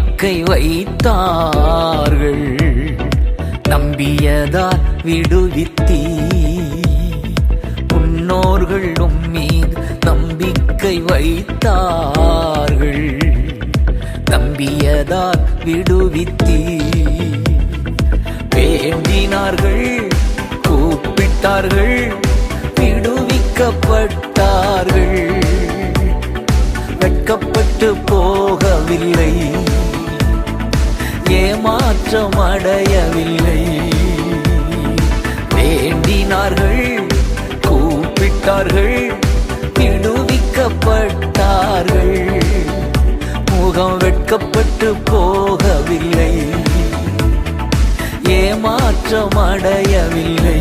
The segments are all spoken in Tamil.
நம்பிக்கை வைத்தார்கள். நம்பியதால் விடுவித்தீ. முன்னோர்கள் உம்மீது நம்பிக்கை வைத்தார்கள். நம்பியதால் விடுவித்தீ. வேண்டினார்கள் கூப்பிட்டார்கள் விடுவிக்கப்பட்டார்கள். மாற்றம் அடையவில்லை வேண்டினார்கள் கூப்பிட்டார்கள் விடுவிக்கப்பட்டார்கள். முகம் வெட்கப்பட்டு போகவில்லை. ஏமாற்றம் அடையவில்லை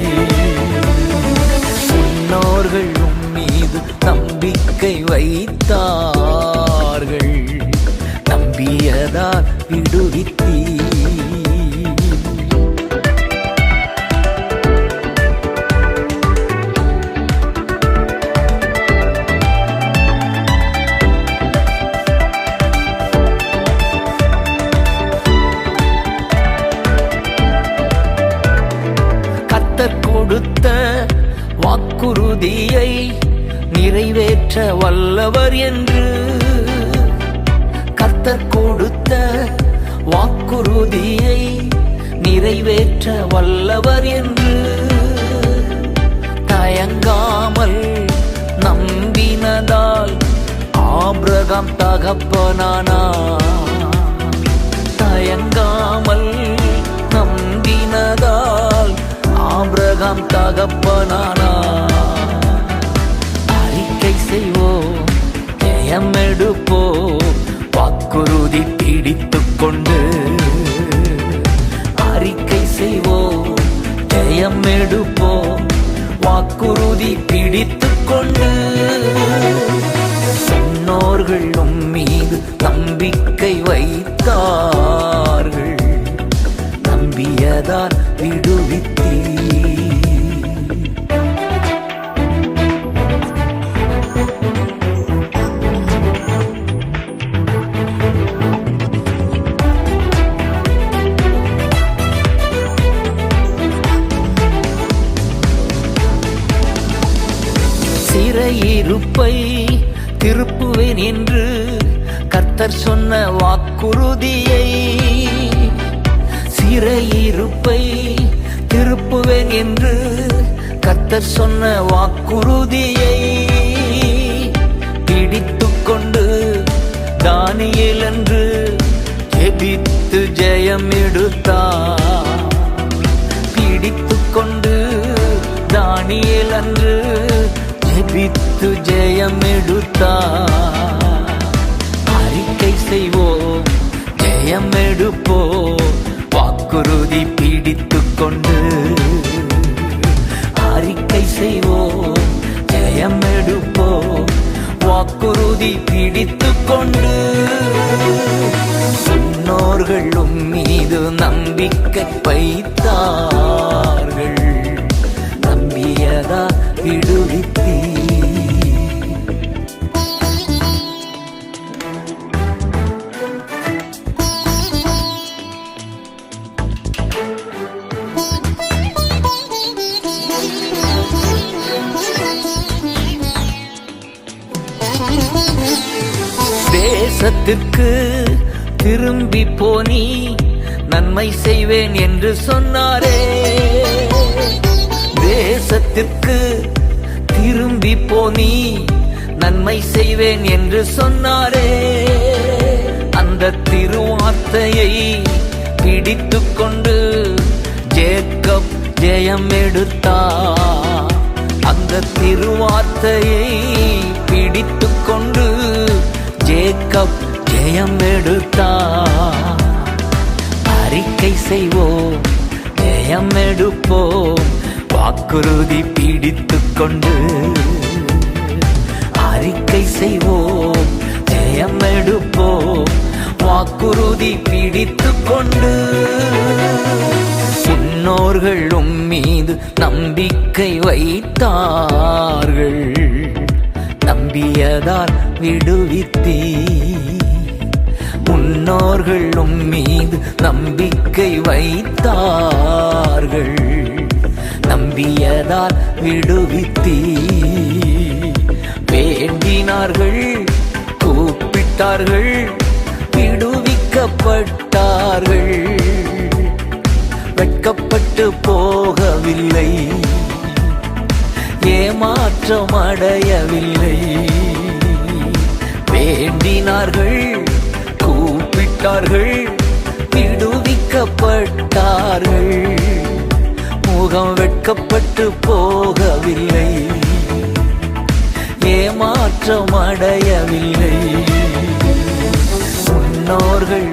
முன்னோர்கள் மீது நம்பிக்கை வைத்தார்கள். நம்பியதால் விடுவித்த வாக்குறுதியை நிறைவேற்ற வல்லவர் என்று கத்தர் கொடுத்த வாக்குறுதியை நிறைவேற்ற வல்லவர் என்று தயங்காமல் நம்பினதால் ஆபிரகாம் தகப்பனானா? தயங்காமல் நம்பினதால் ஆபிரகாம் தகப்பனானா? செய்வோம் ஜெயம் எடுப்போம் வாக்குறுதி பிடித்து கொண்டு அறிக்கை செய்வோம் ஜெயம் எடுப்போம் வாக்குறுதி பிடித்து கொண்டு முன்னோர்கள் மீது நம்பிக்கை வைத்தார்கள். நம்பியதால் விடுவித்தீர். திருப்புவேன் என்று கர்த்தர் சொன்ன வாக்குறுதியை சிறையிருப்பை திருப்புவேன் என்று கர்த்தர் சொன்ன வாக்குறுதியை பிடித்து கொண்டு தானியேல் என்று ஜெபித்து ஜெயம் எடுத்தார் பிடித்து கொண்டு தானியேல் அன்று வித்து ஜெயம் எடுத்தார் அறிக்கை செய்வோம் ஜெயம் எடுப்போம் வாக்குறுதி பிடித்து கொண்டு அறிக்கை செய்வோம் ஜெயம் எடுப்போம் வாக்குறுதி பிடித்து கொண்டு முன்னோர்களும் மீது நம்பிக்கை வைத்தார்கள். நம்பியதா விடுவித்தீர். தேசத்திற்கு திரும்பி போனி நன்மை செய்வேன் என்று சொன்னாரே. தேசத்திற்கு திரும்பி போனி நன்மை செய்வேன் என்று சொன்னாரே. அந்த திருவார்த்தையை பிடித்து கொண்டு ஜேக்கப் ஜெயம் எடுத்தா. அந்த திருவார்த்தையை பிடித்து ஜேக்கப் ஜெயம் எடுத்தா அறிக்கை செய்வோம் ஜெயம் எடுப்போம் வாக்குறுதி பிடித்து கொண்டு அறிக்கை செய்வோம் ஜெயம் எடுப்போம் வாக்குறுதி பிடித்து கொண்டு முன்னோர்கள் உம் மீது நம்பிக்கை வைத்தார்கள். நம்பியதால் விடுவித்தீ. முன்னோர்கள் மீது நம்பிக்கை வைத்தார்கள். நம்பியதால் விடுவித்தீ. வேண்டினார்கள் கூப்பிட்டார்கள் விடுவிக்கப்பட்டார்கள். வெட்கப்பட்டு போகவில்லை. ஏமாற்றம் அடையவில்லை. வேண்டினார்கள் கூப்பிட்டார்கள் விடுவிக்கப்பட்டார்கள். முகம் வெட்கப்பட்டு போகவில்லை. ஏமாற்றம் அடையவில்லை. முன்னோர்கள்